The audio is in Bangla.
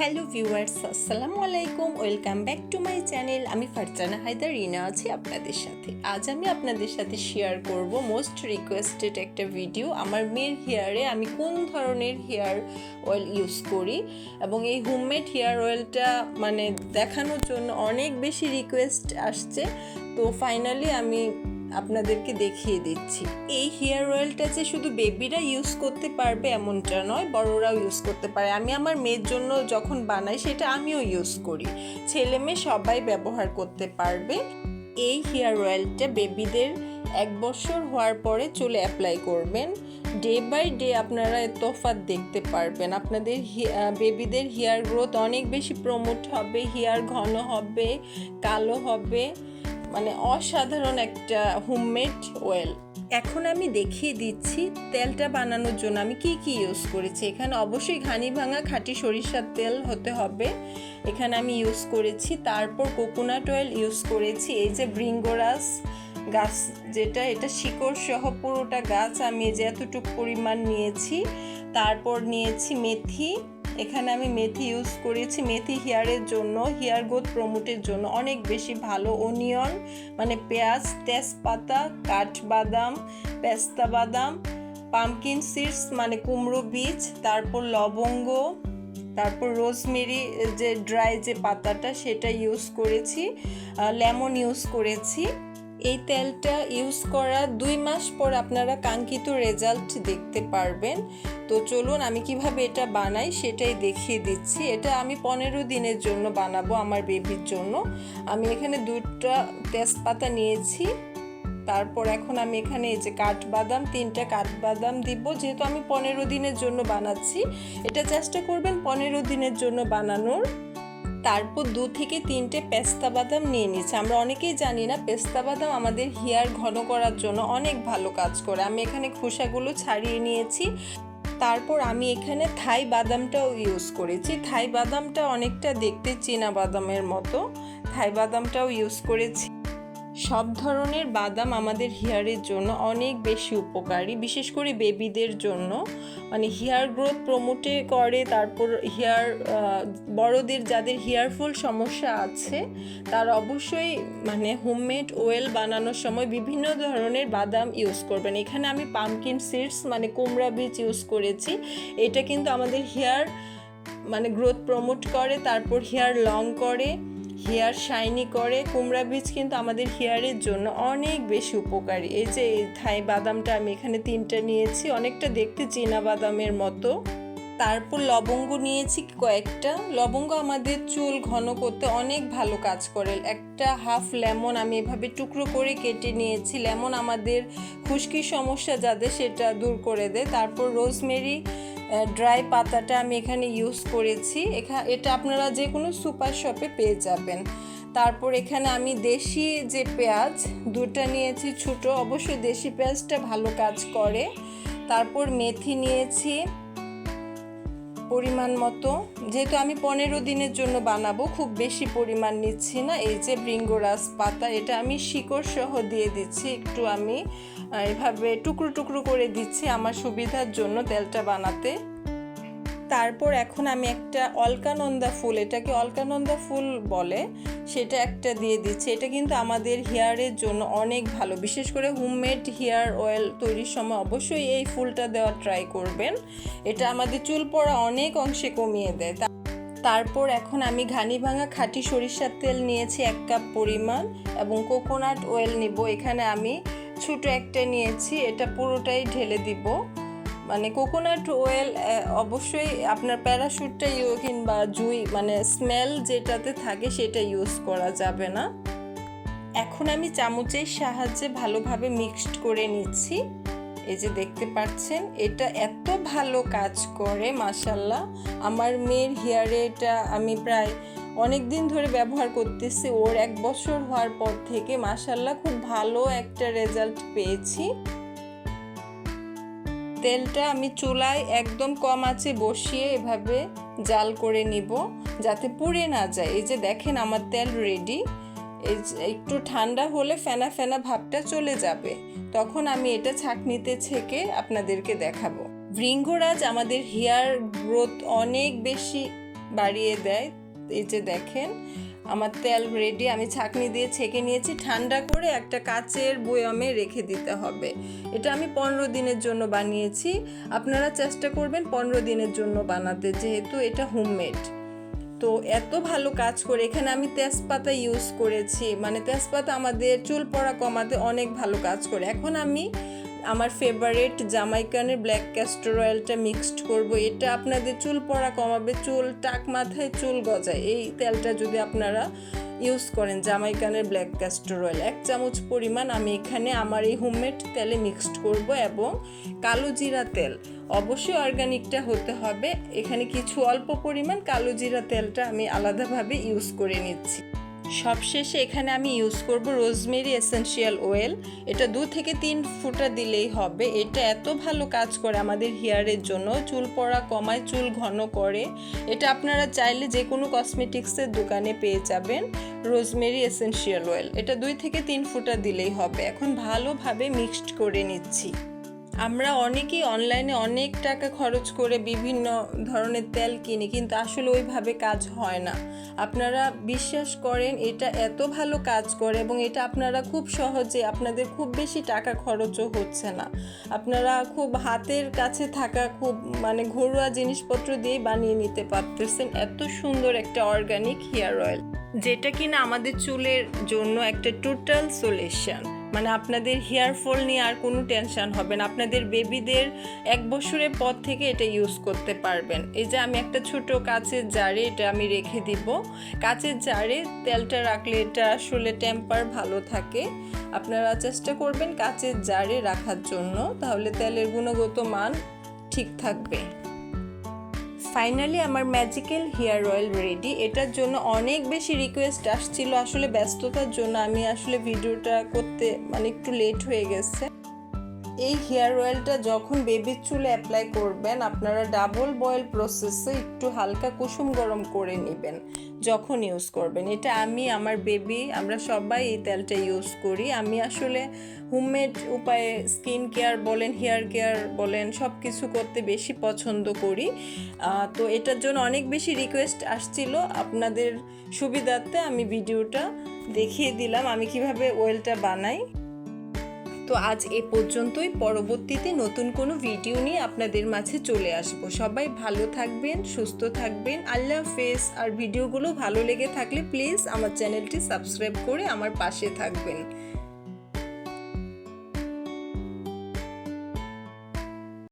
হ্যালো ভিউয়ার্স, আসসালামু আলাইকুম, welcome back to my channel. আমি ফারজানা হায়দার, রিনা আছি আপনাদের সাথে। আজ আমি আপনাদের সাথে শেয়ার করব মোস্ট রিকোয়েস্টেড একটা ভিডিও আমার মেয়ের হেয়ারে আমি কোন ধরনের হেয়ার অয়েল ইউজ করি এবং এই হোমমেড হেয়ার অয়েলটা মানে দেখানোর জন্য অনেক বেশি রিকোয়েস্ট আসছে। তো ফাইনালি আমি আপনাদেরকে দেখিয়ে দিচ্ছি। এই হেয়ার অয়েলটা যে শুধু বেবিরা ইউজ করতে পারবে এমনটা নয়, বড়রাও ইউজ করতে পারে। আমি আমার মেয়ের জন্য যখন বানাই, সেটা আমিও ইউজ করি। ছেলে মেয়ে সবাই ব্যবহার করতে পারবে। এই হেয়ার অয়েলটা বেবিদের এক বছর হওয়ার পরে চুলে অ্যাপ্লাই করবেন। ডে বাই ডে আপনারা তফাৎ দেখতে পারবেন। আপনাদের বেবিদের হেয়ার গ্রোথ অনেক বেশি প্রমোট হবে হেয়ার ঘন হবে, কালো হবে। মানে অসাধারণ একটা হোমমেড অয়েল এখন আমি দেখিয়ে দিচ্ছি তেলটা বানানোর জন্য আমি কি কি ইউজ করেছি। এখানে অবশ্যই ঘানি ভাঙা খাঁটি সরিষার তেল হতে হবে। এখানে আমি ইউজ করেছি, তারপর কোকোনাট অয়েল ইউজ করেছি, এই যে ব্রিঙ্গোরাস গাছ যেটা, এটা শিকড় সহ পুরোটা গাছ আমি যে এতটুকু পরিমাণ নিয়েছি। তারপর নিয়েছি মেথি এখানে আমি মেথি ইউজ করেছি, মেথি হেয়ারের জন্য হেয়ার গ্রোথ প্রমোটের জন্য। অনেক বেশি ভালো। অনিয়ন মানে পেঁয়াজ, তেজপাতা, কাঠবাদাম, পেস্তা বাদাম পামকিন সিডস মানে কুমড়ো বীজ, তারপর লবঙ্গ, তারপর রোজমেরি যে ড্রাই যে পাতাটা, সেটা ইউজ করেছি। লেমন ইউজ করেছি। এই তেলটা ইউজ করার দুই মাস পর আপনারা কাঙ্ক্ষিত রেজাল্ট দেখতে পারবেন। তো চলুন আমি কীভাবে এটা বানাই সেটাই দেখিয়ে দিচ্ছি। এটা আমি পনেরো দিনের জন্য বানাবো আমার বেবির জন্য। আমি এখানে দুটা তেজপাতা নিয়েছি। তারপর এখন আমি এখানে এই যে কাঠবাদাম, তিনটা কাঠবাদাম দিব। যেহেতু আমি পনেরো দিনের জন্য বানাচ্ছি, এটা চেষ্টা করবেন পনেরো দিনের জন্য বানানোর। তারপর দু থেকে তিনটে পেস্তা বাদাম নিয়ে নিয়েছি। আমরা অনেকেই জানি না, পেস্তা বাদাম আমাদের হেয়ার ঘন করার জন্য অনেক ভালো কাজ করে। আমি এখানে খোসাগুলো ছাড়িয়ে নিয়েছি। তারপর আমি এখানে থাই বাদামটাও ইউজ করেছি। থাই বাদামটা অনেকটা দেখতে চীনা বাদামের মতো। থাই বাদামটাও ইউজ করেছি। সব ধরনের বাদাম আমাদের হেয়ারের জন্য অনেক বেশি উপকারী, বিশেষ করে বেবিদের জন্য। মানে হেয়ার গ্রোথ প্রমোটে করে, তারপর হেয়ার বড়দের যাদের হেয়ারফুল সমস্যা আছে, তারা অবশ্যই মানে হোমমেড ওয়েল বানানোর সময় বিভিন্ন ধরনের বাদাম ইউজ করবেন। এখানে আমি পামকিন সিডস মানে কুমড়া বীজ ইউজ করেছি। এটা কিন্তু আমাদের হেয়ার মানে গ্রোথ প্রমোট করে, তারপর হেয়ার লং করে। হেয়ার শাইনি করে, কুমড়া বীজ কিন্তু আমাদের হেয়ারের জন্য অনেক বেশি উপকারী। এই যে থাই বাদামটা আমি এখানে তিনটা নিয়েছি, অনেকটা দেখতে চীনা বাদামের মতো। তারপর লবঙ্গ নিয়েছি কয়েকটা। লবঙ্গ আমাদের চুল ঘন করতে অনেক ভালো কাজ করে। একটা হাফ লেমন আমি এভাবে টুকরো করে কেটে নিয়েছি। লেমন আমাদের খুশকির সমস্যা যাদের সেটা দূর করে দেয়। তারপর রোজমেরি ড্রাই পাতাটা আমি এখানে ইউজ করেছি। এখা, এটা আপনারা যে কোনো সুপার শপে পেয়ে যাবেন। তারপর এখানে আমি দেশি যে পেঁয়াজ, দুটা নিয়েছি ছোট। অবশ্যই দেশি পেঁয়াজটা ভালো কাজ করে। তারপর মেথি নিয়েছি। পরিমাণ মতো। যেহেতু আমি পনেরো দিনের জন্য বানাবো, খুব বেশি পরিমাণ নিচ্ছি না। এই যে বৃঙ্গরাজ পাতা এটা আমি শিকড় সহ দিয়ে দিচ্ছি। একটু আমি এভাবে টুকরো টুকরো করে দিচ্ছি আমার সুবিধার জন্য তেলটা বানাতে। তারপর এখন আমি একটা অলকানন্দা ফুল, এটাকে অলকানন্দা ফুল বলে, সেটা একটা দিয়ে দিচ্ছি। এটা কিন্তু আমাদের হেয়ারের জন্য অনেক ভালো। বিশেষ করে হোমমেড হেয়ার অয়েল তৈরির সময় অবশ্যই এই ফুলটা দেওয়া ট্রাই করবেন। এটা আমাদের চুল পড়া অনেক অংশে কমিয়ে দেয়। তারপর এখন আমি ঘানি ভাঙা খাঁটি সরিষার তেল নিয়েছি এক কাপ পরিমাণ এবং কোকোনাট অয়েল নিব। এখানে আমি ছোটো একটা নিয়েছি, এটা পুরোটাই ঢেলে দিব। মানে কোকোনাট অয়েল অবশ্যই আপনার প্যারাশুটটা ইউ, কিংবা জুই মানে স্মেল যেটাতে থাকে সেটা ইউজ করা যাবে না। এখন আমি চামচের সাহায্যে ভালোভাবে মিক্সড করে নিচ্ছি। এই যে দেখতে পাচ্ছেন, এটা এত ভালো কাজ করে মাসাল্লাহ আমার মেয়ের হেয়ারে এটা আমি প্রায় অনেক দিন ধরে ব্যবহার করতেছি, ওর এক বছর হওয়ার পর থেকে মাসাল্লাহ খুব ভালো একটা রেজাল্ট পেয়েছি। তেলটা আমি চুলায় একদম কম আঁচে বসিয়ে এভাবে জাল করে নিব, যাতে পুড়ে না যায়। এই যে দেখেন আমার তেল রেডি একটু ঠান্ডা হলে ফেনা ফেনা ভাবটা চলে যাবে। তখন আমি এটা ছাঁকনিতে ছেঁকে আপনাদেরকে দেখাবো। ভৃঙ্গরাজ আমাদের হেয়ার গ্রোথ অনেক বেশি বাড়িয়ে দেয়। এই যে দেখেন আমার তেল রেডি আমি ছাঁকনি দিয়ে ছেঁকে নিয়েছি। ঠান্ডা করে একটা কাচের বয়ামে রেখে দিতে হবে। এটা আমি পনেরো দিনের জন্য বানিয়েছি। আপনারা চেষ্টা করবেন পনেরো দিনের জন্য বানাতে, যেহেতু এটা হোমমেড তো এত ভালো কাজ করে, এখানে আমি তেজপাতা ইউজ করেছি। মানে তেজপাতা আমাদের চুল পড়া কমাতে অনেক ভালো কাজ করে। এখন আমি আমার ফেভারিট জামাইকানের ব্ল্যাক ক্যাস্টর অয়েলটা মিক্সড করব। এটা আপনাদের চুল পড়া কমাবে, চুল টাক মাথায় চুল গজায়। এই তেলটা যদি আপনারা ইউজ করেন জামাইকানের ব্ল্যাক ক্যাস্টর অয়েল এক চামচ পরিমাণ আমি এখানে আমার এই হোমমেড তেলে মিক্সড করব এবং কালো জিরা তেল। অবশ্যই অর্গানিকটা হতে হবে। এখানে কিছু অল্প পরিমাণ কালো জিরা তেলটা আমি আলাদাভাবে ইউজ করে নিচ্ছি। সবশেষে এখানে আমি ইউজ করব রোজমেরি এসেনশিয়াল অয়েল এটা দু থেকে তিন ফুটা দিলেই হবে। এটা এত ভালো কাজ করে আমাদের হেয়ারের জন্য। চুল পড়া কমায়, চুল ঘন করে। এটা আপনারা চাইলে যে কোনো কসমেটিক্সের দোকানে পেয়ে যাবেন রোজমেরি এসেনশিয়াল অয়েল এটা দুই থেকে তিন ফুটা দিলেই হবে। এখন ভালোভাবে মিক্সড করে নিচ্ছি। আমরা অনেকেই অনলাইনে অনেক টাকা খরচ করে বিভিন্ন ধরনের তেল কিনি, কিন্তু আসলে ওইভাবে কাজ হয় না। আপনারা বিশ্বাস করেন, এটা এত ভালো কাজ করে এবং এটা আপনারা খুব সহজে, আপনাদের খুব বেশি টাকা খরচও হচ্ছে না। আপনারা খুব হাতের কাছে থাকা খুব মানে ঘরোয়া জিনিসপত্র দিয়ে বানিয়ে নিতে পারতেছেন। এত সুন্দর একটা অর্গানিক হেয়ার অয়েল যেটা কিনা আমাদের চুলের জন্য একটা টোটাল সলিউশন মানে আপনাদের হেয়ার ফল নিয়ে আর কোনো টেনশন হবে না। আপনাদের বেবিদের এক বছরের পর থেকে এটা ইউজ করতে পারবেন। এই যে আমি একটা ছোট কাচের জারে এটা আমি রেখে দিব। কাচের জারে তেলটা রাখলে এটা আসলে টেম্পার ভালো থাকে। আপনারা চেষ্টা করবেন কাচের জারে রাখার জন্য। তাহলে তেলের গুণগত মান ঠিক থাকবে। ফাইনালি আমার ম্যাজিক্যাল হেয়ার অয়েল রেডি। এটার জন্য অনেক বেশি রিকোয়েস্ট আসছিল। আসলে ব্যস্ততার জন্য আমি আসলে ভিডিওটা করতে মানে একটু লেট হয়ে গেছে। এই হেয়ার অয়েলটা যখন বেবির চুলে অ্যাপ্লাই করবেন, আপনারা ডাবল বয়েল প্রসেসে একটু হালকা কুসুম গরম করে নেবেন যখন ইউজ করবেন। এটা আমি আমার বেবি আমরা সবাই এই তেলটা ইউজ করি। আমি আসলে হোমমেড উপায়ে স্কিন কেয়ার বলেন হেয়ার কেয়ার বলেন সব কিছু করতে বেশি পছন্দ করি। তো এটার জন্য অনেক বেশি রিকোয়েস্ট আসছিল। আপনাদের সুবিধার্থে আমি ভিডিওটা দেখিয়ে দিলাম। আমি কীভাবে অয়েলটা বানাই। তো আজ এ পর্যন্তই। পরবর্তীতে নতুন কোনো ভিডিও নিয়ে আপনাদের মাঝে চলে আসব। সবাই ভালো থাকবেন, সুস্থ থাকবেন। আল্লাহ হাফেজ। আর ভিডিওগুলো ভালো লেগে থাকলে প্লিজ আমার চ্যানেলটি সাবস্ক্রাইব করে আমার পাশে থাকবেন।